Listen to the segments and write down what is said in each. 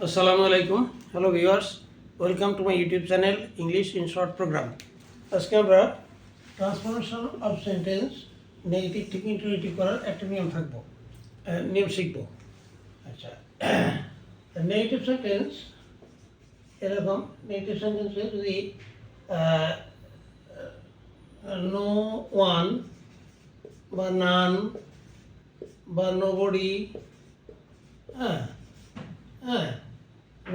আসসালামু আলাইকুম hello viewers welcome to my YouTube channel English in short program আজকে আমরা ট্রান্সফরমেশন অফ সেন্টেন্স নেগেটিভ থেকে ইন্টারেটিভ করার একটা নিয়ম থাকব নিয়ম শিখব। আচ্ছা। নেগেটিভ সেন্টেন্স এরকম নেগেটিভ সেন্টেন্সে যদি নো ওয়ান বা নান বা নোবডি হ্যাঁ হ্যাঁ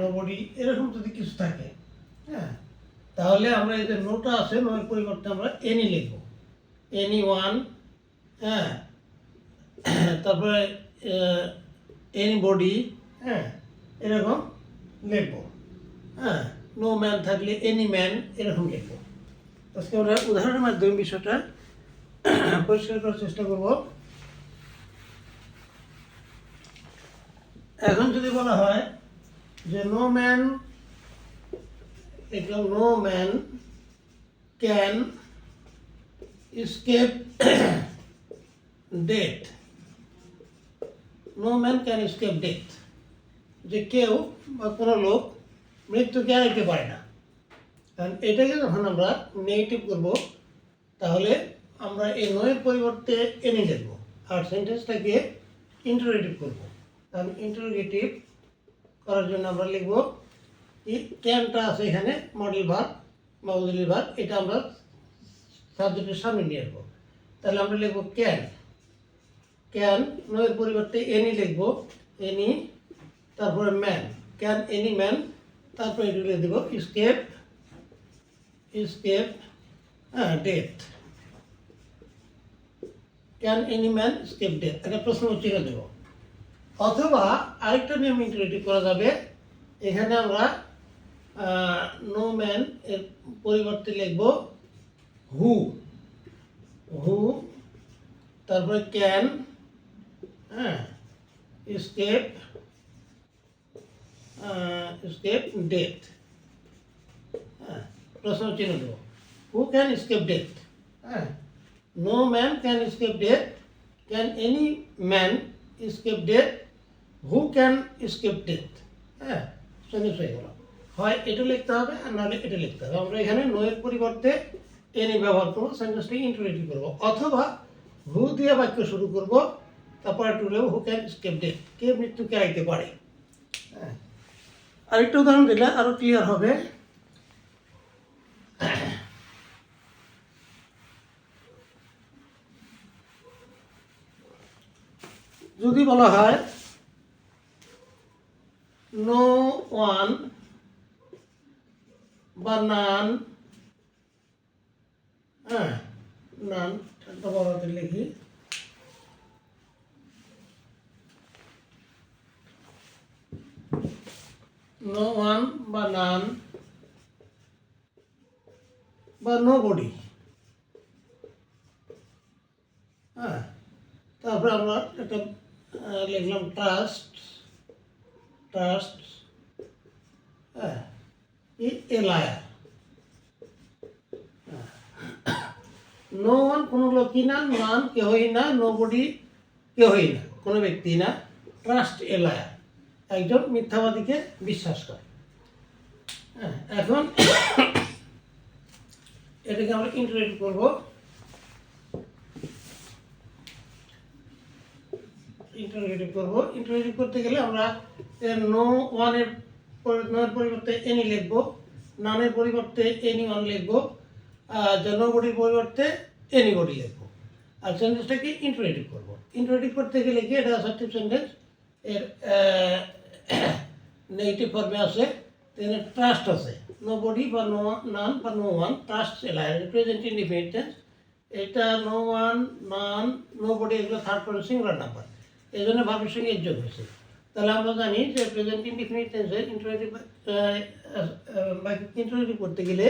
নোবডি, এরকম যদি কিছু থাকে হ্যাঁ তাহলে আমরা এই যে নোটা আছে নোয়ের পরিবর্তে আমরা এনি লিখব। এনি ওয়ান হ্যাঁ তারপরে এনি বডি হ্যাঁ এরকম লিখব। হ্যাঁ নো ম্যান থাকলে এনি ম্যান এরকম লিখব। আজকে আমরা উদাহরণের মাধ্যমে বিষয়টা পরিষ্কার করার চেষ্টা করব। এখন যদি বলা হয় যে নো ম্যান এটা no man can escape death no man can escape death যে কেউ বা কোনো লোক মৃত্যুকে এড়াইতে পারে না। কারণ এটাকে যখন আমরা নেগেটিভ করব, তাহলে আমরা এই নয়ের পরিবর্তে এনে লিখব আর সেন্টেন্সটাকে ইন্টারোগেটিভ করব। কারণ ইন্টারোগেটিভ করার জন্য আমরা লিখব এই ক্যানটা আছে এখানে মডেল ভাগ বা উজলি ভাগ এটা আমরা সাবজেক্টের সামনে নিয়ে আসব। তাহলে আমরা লিখব ক্যান ক্যান নয়ের পরিবর্তে এনি লিখব এনি তারপরে ম্যান ক্যান এনি ম্যান তারপরে এটা লিখে দেবো স্কেপ হ্যাঁ death can any man escape death একটা প্রশ্ন চিহ্ন দেবো? অথবা আরেকটা নিয়ম ইন্টারেটিভ করা যাবে। এখানে আমরা নো ম্যান এর পরিবর্তে লিখব হু হু তারপরে ক্যান হ্যাঁ স্কেপ স্কেপ ডেথ হ্যাঁ প্রশ্ন চিহ্ন দেবো। হু ক্যান স্কেপ ডেথ হ্যাঁ no man can escape death can any man escape death who can escape death হ্যাঁ সেন্টেন্স হয়ে গেল হয় এটা লিখতে হবে আর নাহলে এটা লিখতে হবে। আমরা এখানে নোয়ের পরিবর্তে এনি ব্যবহার করব সেন্টেন্সটাকে ইন্টারেটিভ করব। অথবা হু দিয়ে বাক্য শুরু করব, তারপরে একটু হলেও হু ক্যান স্কেপ ডেথ কে মৃত্যু কেড়াইতে পারে? হ্যাঁ। আরেকটা উদাহরণ দিলে আরও ক্লিয়ার হবে। যদি বলা হয় নো ওয়ান বা নান। হ্যাঁ নান একটা লিখি নো ওয়ান বা নান বা নো বডি। হ্যাঁ তারপরে আমরা একটা লিখলাম ট্রাস্ট ট্রাস্ট হ্যাঁ এ লায়ার নো ওয়ান কোনো লোকই না নান কেহই না নো বডি কেহই না, কোনো ব্যক্তি না ট্রাস্ট এ লায়ার একজন মিথ্যাবাদীকে বিশ্বাস করে। হ্যাঁ এখন এটাকে আমরা ইন্টারেক্ট করব। ইন্টারোগেটিভ করব। ইন্টারোগেটিভ করতে গেলে আমরা নো ওয়ানের পরিবর্তে এনি লিখব। নানের পরিবর্তে এনি ওয়ান লিখব। নো বডির পরিবর্তে এনি বডি লিখব আর সেন্টেন্সটাকে ইন্টারোগেটিভ করব। ইন্টারোগেটিভ করতে গেলে কি এটা অ্যাসার্টিভ সেন্টেন্স এর নেগেটিভ ফর্মে আছে এখানে ট্রাস্ট আছে। নো বডি বা নো নান বা নো ওয়ান ট্রাস্ট এলায় প্রেজেন্ট ইনডিফিনিট টেন্স এটা no one none nobody এগুলো থার্ড পার্সন সিঙ্গুলার নাম্বার এই জন্য ভাবের সঙ্গে যোগ হয়েছে। তাহলে আমরা জানি যে প্রেজেন্ট ইনডিফিনিট টেন্সে ইন্টারেটিভ ইন্টারেটিভ করতে গেলে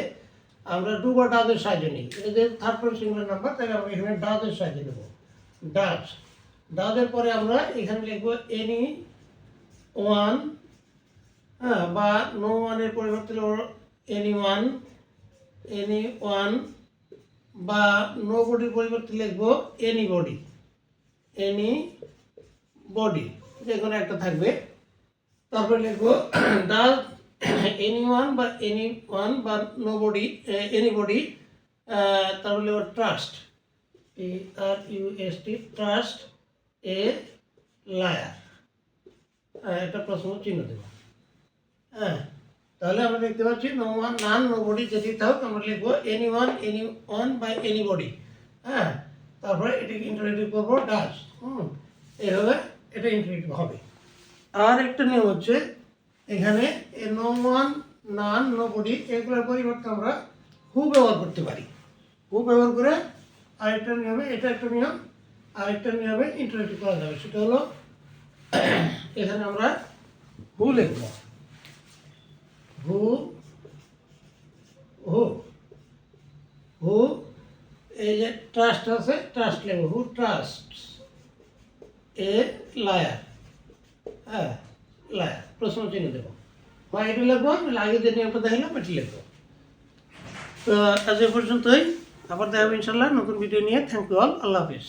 আমরা ডু বা ডাজের সাহায্য নিই। যে থার্ড পার্সন সিঙ্গুলার নাম্বার তাই আমরা এখানে ডাজের সাহায্য নেব। ডাচ। ডাজের পরে আমরা এখানে লিখব এনি ওয়ান হ্যাঁ বা নো ওয়ানের পরিবর্তে এনি ওয়ান এনি ওয়ান বা নো বডির পরিবর্তে লিখব এনি বডি এনি বডি যে কোনো একটা থাকবে। তারপরে লিখব ডাজ এনি ওয়ান বা এনি ওয়ান বা নো বডি এনিবডি তারপরে লিখব trust T R U S T trust a liar একটা প্রশ্ন চিহ্ন দেবো। হ্যাঁ তাহলে আমরা দেখতে পাচ্ছি no one none nobody যেটি থাক, আমরা লিখব anyone anyone by anybody হ্যাঁ তারপরে এটাকে ইন্টারেটিভ করব ডাস হুম, এইভাবে এটা ইন্টারেটিভ হবে। আর একটা নিয়ম হচ্ছে এখানে no one, none nobody এগুলোর পরিবর্তে আমরা হু ব্যবহার করতে পারি। হু ব্যবহার করে আরেকটা নিয়মে, এটা একটা নিয়ম, আরেকটা নিয়মে ইন্টারেটিভ করা যাবে। সেটা হলো, এখানে আমরা হু লিখব। হু হু হু, এই যে ট্রাস্ট আছে ট্রাস্ট লেবো হু ট্রাস্ট এ লায়ার হ্যাঁ। প্রশ্ন চিহ্ন দেবো। হয় লিখব আগে যে নিয়মটা দেখালাম এটি লিখব তো আজ এ পর্যন্তই। আবার দেখাবো ইনশাল্লাহ নতুন ভিডিও নিয়ে। থ্যাংক ইউ অল আল্লাহ হাফিজ।